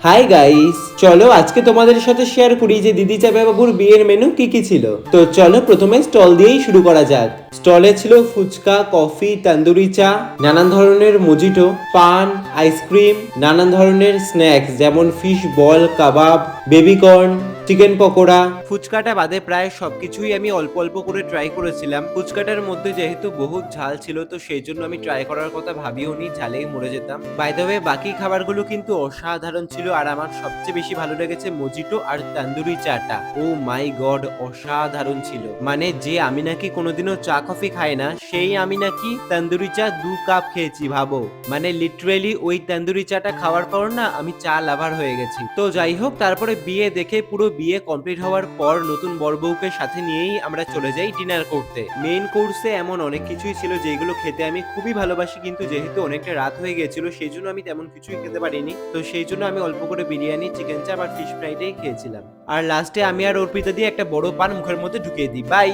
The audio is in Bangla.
হাই গাইস চলো আজকে তোমাদের সাথে শেয়ার করি যে দিদি চাপে বাবুর বিয়ের মেনু কি কি ছিল। তো চলো প্রথমে স্টল দিয়েই শুরু করা যাক। স্টলে ছিল ফুচকা কফি তান্দুরি চা, নানান ধরনের মজিটো পান আইসক্রিম নানান ধরনের স্ন্যাক্স যেমন ফিশ বল কাবাব বেবিকর্ন চিকেন পকোড়া। ফুচকাটা বাদে প্রায় সবকিছুই আমি অল্প অল্প করে ট্রাই করেছিলাম। ফুচকাটার মধ্যে যেহেতু বহুত ঝাল ছিল, তো সেই জন্য আমি ট্রাই করার কথা ভাবিও নি, ঝালেই মরে যেতাম। বাই দ্য ওয়ে বাকি খাবারগুলো কিন্তু অসাধারণ ছিল, আর আমার সবচেয়ে বেশি ভালো লেগেছে মজিটো আর তান্দুরি চাটা। ও মাই গড অসাধারণ ছিল। মানে যে আমি নাকি কোনোদিনও চা কফি খাই না, সেই আমি নাকি তান্দুরি চা দু কাপ খেয়েছি, ভাবো। মানে লিটারেলি ওই তান্দুরি চাটা খাওয়ার পর না আমি চা লাভার হয়ে গেছি। তো যাই হোক, তারপরে বিয়ে দেখে পুরো বিয়ে কমপ্লিট হওয়ার পর নতুন বরবউকে সাথে নিয়েই আমরা চলে যাই ডিনার করতে। মেইন কোর্সে এমন অনেক কিছুই ছিল যেগুলো খেতে আমি খুবই ভালোবাসি, কিন্তু যেহেতু অনেকটা রাত হয়ে গেছিল সেই জন্য আমি তেমন কিছুই খেতে পারিনি। তো সেই জন্য আমি অল্প করে বিরিয়ানি চিকেন চাপ আর ফিশ ফ্রাইটাই খেয়েছিলাম। আর লাস্টে আমি আর অর্পিতা দিয়ে একটা বড় পান মুখের মধ্যে ঢুকিয়ে দিই। বাই